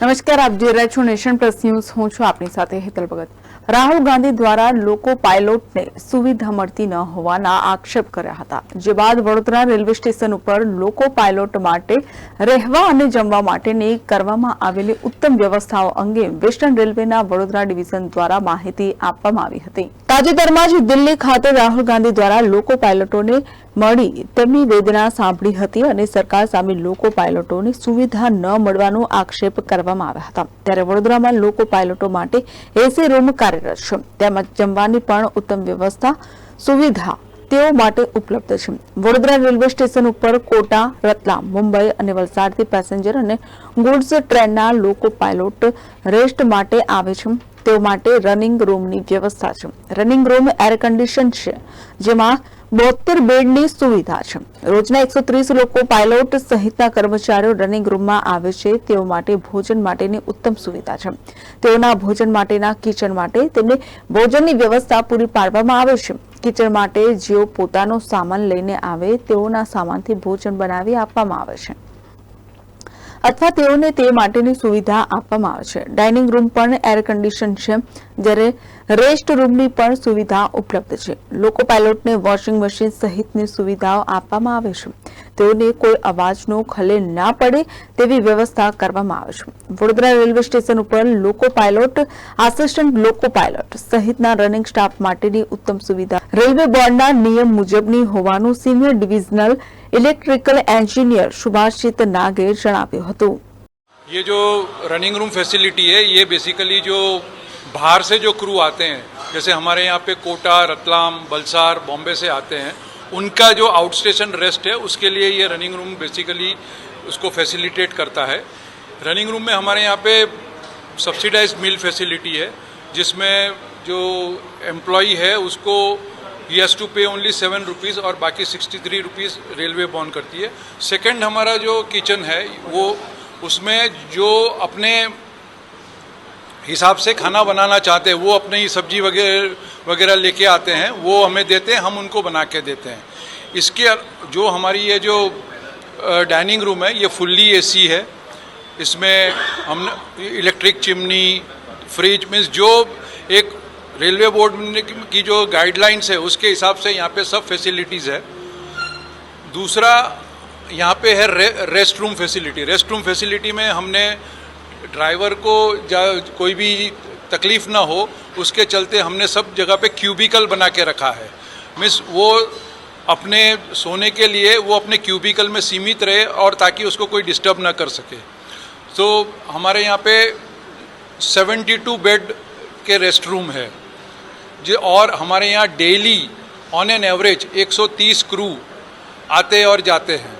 નમસ્કાર, આપ જોઈ રહ્યા છો નેશન પ્લસ ન્યૂઝ. હું છું આપની સાથે હેતલ ભગત. રાહુલ ગાંધી દ્વારા લોકો પાયલોટને સુવિધા મળતી ન હોવાના આક્ષેપ કર્યા હતા. જે બાદ વડોદરા રેલવે સ્ટેશન ઉપર લોકો પાયલોટ માટે રહેવા અને જમવા માટેની કરવામાં આવેલી ઉત્તમ વ્યવસ્થાઓ અંગે વેસ્ટર્ન રેલવેના વડોદરા ડિવિઝન દ્વારા માહિતી આપવામાં આવી હતી. તાજેતરમાં જ દિલ્હી ખાતે રાહુલ ગાંધી દ્વારા લોકો પાયલોટોને મળી તેમની વેદના સાંભળી હતી અને સરકાર સામે લોકો પાયલોટોની સુવિધા ન મળવાનો આક્ષેપ કરવામાં આવ્યા હતા. ત્યારે વડોદરામાં લોકો પાયલોટો માટે એસી રૂમ કાર્યરત છે. તેમજ જમવાની પણ ઉત્તમ વ્યવસ્થા, સુવિધા તેઓ માટે ઉપલબ્ધ છે. વડોદરા રેલવે સ્ટેશન ઉપર કોટા, રતલામ, મુંબઈ અને વલસાડથી પેસેન્જર અને ગુડ્સ ટ્રેનના લોકો પાયલોટ રેસ્ટ માટે આવે છે. તેઓ માટે રનિંગ રૂમની વ્યવસ્થા છે. રનિંગ રૂમ એર કન્ડિશન છે, જેમાં બોતેર બેડની સુવિધા છે. રોજના એકસો ત્રીસ લોકો પાયલોટ સહિતના કર્મચારીઓ રનિંગ રૂમમાં આવે છે. તેઓ માટે ભોજન માટેની ઉત્તમ સુવિધા છે. તેઓના ભોજન માટેના કિચન માટે તેમને ભોજનની વ્યવસ્થા પૂરી પાડવામાં આવે છે. કિચન માટે જેઓ પોતાનો સામાન લઈને આવે, તેઓના સામાનથી ભોજન બનાવી આપવામાં આવે છે. અથવા તેઓને તે માટેની સુવિધા આપવામાં આવે છે. ડાઇનિંગ રૂમ પણ એર કન્ડિશન છે. જ્યારે રેસ્ટ રૂમની પણ સુવિધા ઉપલબ્ધ છે લોકો પાયલોટને વોશિંગ મશીન સહિતની સુવિધાઓ આપવામાં આવે છે તેઓને કોઈ અવાજનો ખલેલ ના પડે તેવી વ્યવસ્થા કરવામાં આવે છે વડોદરા રેલવે સ્ટેશન ઉપર loco pilot assistant loco pilot સહિતના રનિંગ સ્ટાફ માટેની ઉત્તમ સુવિધા રેલવે બોર્ડના નિયમ મુજબની હોવાનું senior divisional electrical engineer Subhashit Nage જણાવ્યું હતું ये जो रनिंग रूम फैसिलिटी है ये बेसिकली जो बाहर से जो क्रू आते हैं, जैसे हमारे यहाँ पे कोटा, रतलाम, बलसार, बॉम्बे से आते हैं, उनका जो आउट स्टेशन रेस्ट है, उसके लिए ये रनिंग रूम बेसिकली उसको फैसिलिटेट करता है। रनिंग रूम में हमारे यहाँ पे सब्सिडाइज मील फैसिलिटी है, जिसमें जो एम्प्लॉई है, उसको ही has to pay only seven rupees और बाकी sixty three rupees railway bond करती है। सेकंड हमारा जो किचन है, वो उसमें जो अपने हिसाब से खाना बनाना चाहते हैं वो अपने ही सब्ज़ी वगैरह वगैरह लेके आते हैं वो हमें देते हैं हम उनको बना के देते हैं। इसके जो हमारी ये जो डाइनिंग रूम है ये फुल्ली एसी है। इसमें हम इलेक्ट्रिक चिमनी फ्रिज मीन्स जो एक रेलवे बोर्ड की जो गाइडलाइंस है उसके हिसाब से यहाँ पे सब फैसिलिटीज़ है। दूसरा यहाँ पे है रे, rest room facility. Rest room facility में हमने ड्राइवर को जा, कोई भी तकलीफ़ ना हो, उसके चलते हमने सब जगह पे क्यूबिकल बना के रखा है। मीन्स वो अपने सोने के लिए, वो अपने क्यूबिकल में सीमित रहे और ताकि उसको कोई डिस्टर्ब ना कर सके। तो हमारे यहाँ पे 72 बेड के रेस्ट रूम है। जो, और हमारे यहाँ daily on an average 130 crew आते और जाते हैं।